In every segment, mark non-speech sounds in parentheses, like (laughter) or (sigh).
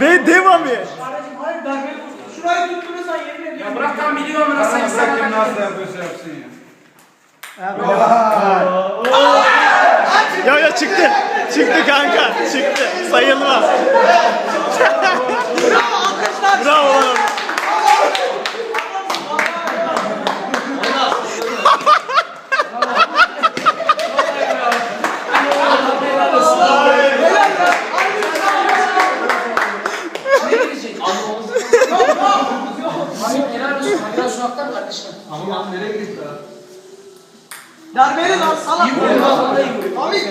Ve devam et. Kardeşim hayır vur. Şurayı tutturursan yemin ediyorum. Ya bırak tam biliyorum nasıl Tamam yapsana bırak nasıl yapıyorsa yapsın ya. Ya ya çıktı. Çıktı kanka. Çıktı. Sayılmaz. (laughs) Bravo lan. Ne girecek? Hamit helal olsun. Biraz şu atlar kardeşim. Darbeli lan salak. Hamit.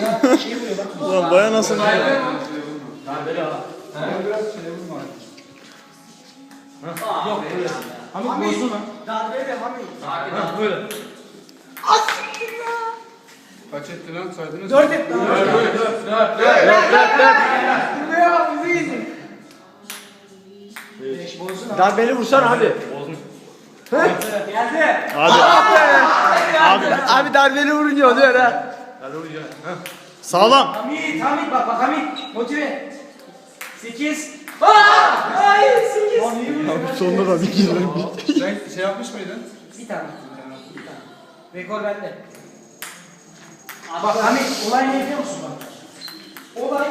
Ulan baya nasıl? Ben biraz şey vurma. Hamit bozdu lan. Darbeli Hamit. Kaç etti lan saydınız? Dört et lan. Buraya bak bizi izin. Darbeli vursana hadi. Geldi. Abi. Abi. Abi darbeli vurunca oluyor ha. Sağlam. Hamit, Hamit bak bak Hamit. Motive. Sekiz. Aa! Hayır sekiz. Abi sonunda da bir girdim. Sen şey yapmış mıydın? Bir tane. Bir tane. Rekor bende. Bak Hamit olay ne biliyor musun bak? Olay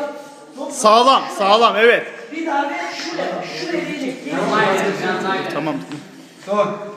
Sağlam. Sağlam evet. bir darbe şuraya. Şuraya diyecek. Tamam. Good.